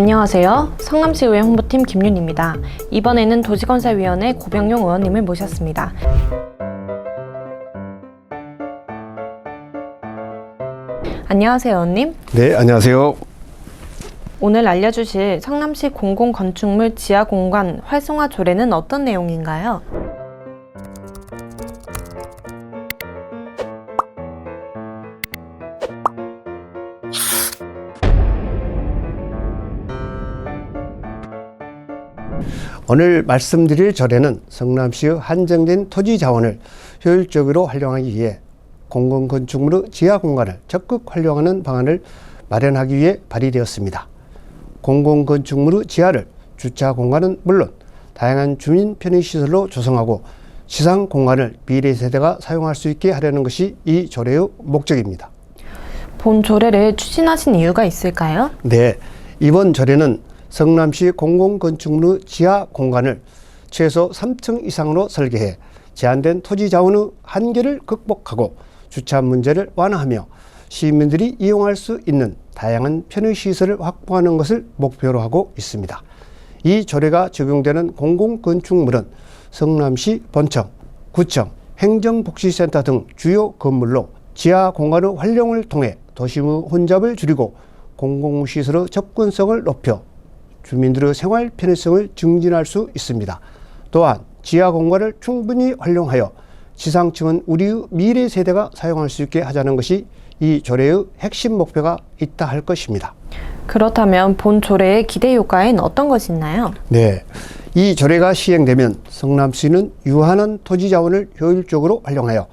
안녕하세요. 성남시의회 홍보팀 김윤입니다. 이번에는 도시건설위원회 고병용 의원님을 모셨습니다. 안녕하세요, 의원님. 네, 안녕하세요. 오늘 알려주실 성남시 공공건축물 지하공간 활성화 조례는 어떤 내용인가요? 오늘 말씀드릴 절에는 성남시의 한정된 토지 자원을 효율적으로 활용하기 위해 공공건축물의 지하 공간을 적극 활용하는 방안을 마련하기 위해 발의되었습니다. 공공건축물의 지하를 주차 공간은 물론 다양한 주민 편의시설로 조성하고 시상 공간을 미래 세대가 사용할 수 있게 하려는 것이 이 조례의 목적입니다. 본 조례를 추진하신 이유가 있을까요? 네, 이번 절에는 성남시 공공건축물의 지하 공간을 최소 3층 이상으로 설계해 제한된 토지 자원의 한계를 극복하고 주차 문제를 완화하며 시민들이 이용할 수 있는 다양한 편의시설을 확보하는 것을 목표로 하고 있습니다. 이 조례가 적용되는 공공건축물은 성남시 본청, 구청, 행정복지센터 등 주요 건물로 지하 공간의 활용을 통해 도심의 혼잡을 줄이고 공공시설의 접근성을 높여 주민들의 생활 편의성을 증진할 수 있습니다. 또한 지하 공간을 충분히 활용하여 지상층은 우리의 미래 세대가 사용할 수 있게 하자는 것이 이 조례의 핵심 목표가 있다 할 것입니다. 그렇다면 본 조례의 기대 효과엔 어떤 것이 있나요? 네. 이 조례가 시행되면 성남시는 유한한 토지 자원을 효율적으로 활용하여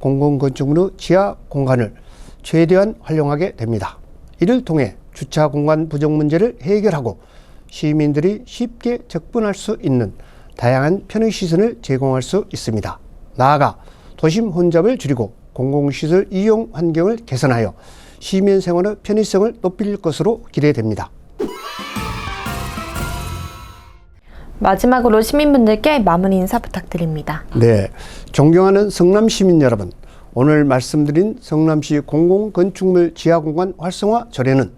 공공건축물의 지하 공간을 최대한 활용하게 됩니다. 이를 통해 주차 공간 부족 문제를 해결하고 시민들이 쉽게 접근할 수 있는 다양한 편의 시설을 제공할 수 있습니다. 나아가 도심 혼잡을 줄이고 공공시설 이용 환경을 개선하여 시민 생활의 편의성을 높일 것으로 기대됩니다. 마지막으로 시민분들께 마무리 인사 부탁드립니다. 네, 존경하는 성남 시민 여러분, 오늘 말씀드린 성남시 공공건축물 지하공간 활성화 조례는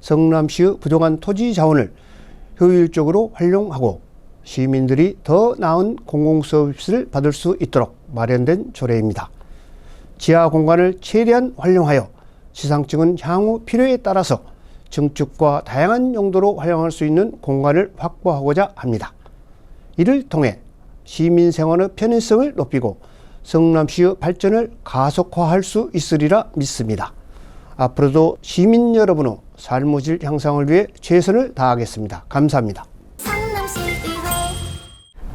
성남시의 부족한 토지 자원을 효율적으로 활용하고 시민들이 더 나은 공공서비스를 받을 수 있도록 마련된 조례입니다. 지하 공간을 최대한 활용하여 시상층은 향후 필요에 따라서 증축과 다양한 용도로 활용할 수 있는 공간을 확보하고자 합니다. 이를 통해 시민 생활의 편의성을 높이고 성남시의 발전을 가속화할 수 있으리라 믿습니다. 앞으로도 시민 여러분의 삶의 질 향상을 위해 최선을 다하겠습니다. 감사합니다. 성남시의회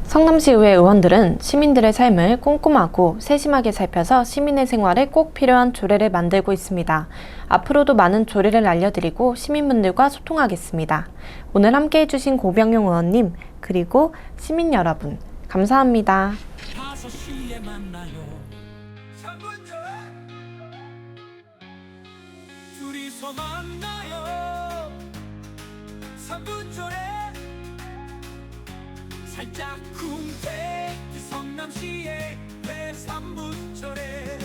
성남시의회 의원들은 시민들의 삶을 꼼꼼하고 세심하게 살펴서 시민의 생활에 꼭 필요한 조례를 만들고 있습니다. 앞으로도 많은 조례를 알려드리고 시민분들과 소통하겠습니다. 오늘 함께 해주신 고병용 의원님, 그리고 시민 여러분, 감사합니다. 둘이서 만나요. 3분 전에 살짝 쿵태 성남시의 내 3분 전에